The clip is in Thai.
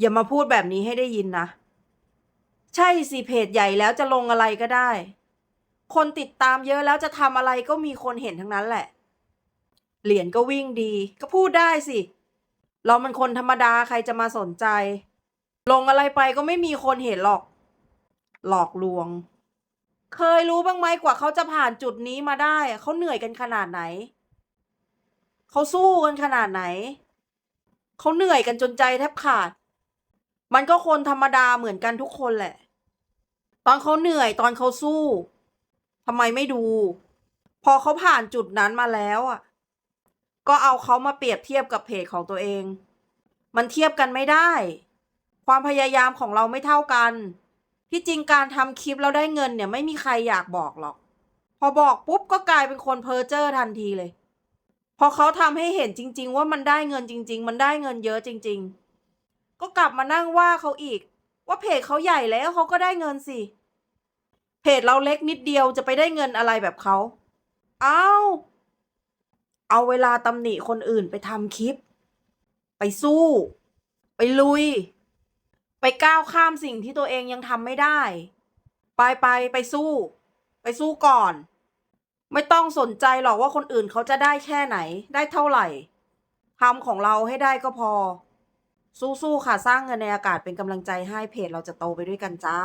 อย่ามาพูดแบบนี้ให้ได้ยินนะ ใช่สิเพจใหญ่แล้วจะลงอะไรก็ได้ คนติดตามเยอะแล้วจะทำอะไรก็มีคนเห็นทั้งนั้นแหละ เหรียญก็วิ่งดี ก็พูดได้สิ เรามันคนธรรมดาใครจะมาสนใจ ลงอะไรไปก็ไม่มีคนเห็นหรอก หลอกลวง เคยรู้บ้างไหมกว่าเขาจะผ่านจุดนี้มาได้ เขาเหนื่อยกันขนาดไหน เขาสู้กันขนาดไหน เขาเหนื่อยกันจนใจแทบขาด มันก็คนธรรมดาเหมือนกันทุกคนแหละ ตอนเขาเหนื่อยตอนเขาสู้ทำไมไม่ดู พอเขาผ่านจุดนั้นมาแล้วอะ ก็เอาเขามาเปรียบเทียบกับเพจของตัวเอง มันเทียบกันไม่ได้ ความพยายามของเราไม่เท่ากัน ที่จริงการทำคลิปแล้วได้เงินเนี่ยไม่มีใครอยากบอกหรอก พอบอกปุ๊บก็กลายเป็นคนเพ้อเจ้อทันทีเลย พอเขาทำให้เห็นจริง ๆ ว่ามันได้เงินจริง ๆ มันได้เงินเยอะจริง ๆ ก็กลับมานั่งว่าเขาอีก ว่าเพจเขาใหญ่แล้วเขาก็ได้เงินสิ เพจเราเล็กนิดเดียวจะไปได้เงินอะไรแบบเขาเอาเอาเวลาตำหนิคนอื่นไปทำคลิป ไปสู้ ไปลุย ไปก้าวข้ามสิ่งที่ตัวเองยังทำไม่ได้ ไปไปไปสู้ ไปสู้ก่อน ไม่ต้องสนใจหรอกว่าคนอื่นเขาจะได้แค่ไหน ได้เท่าไหร่ทำของเราให้ได้ก็พอ สู้ๆค่ะ สร้างเงินในอากาศเป็นกำลังใจให้เพจเราจะโตไปด้วยกันจ้า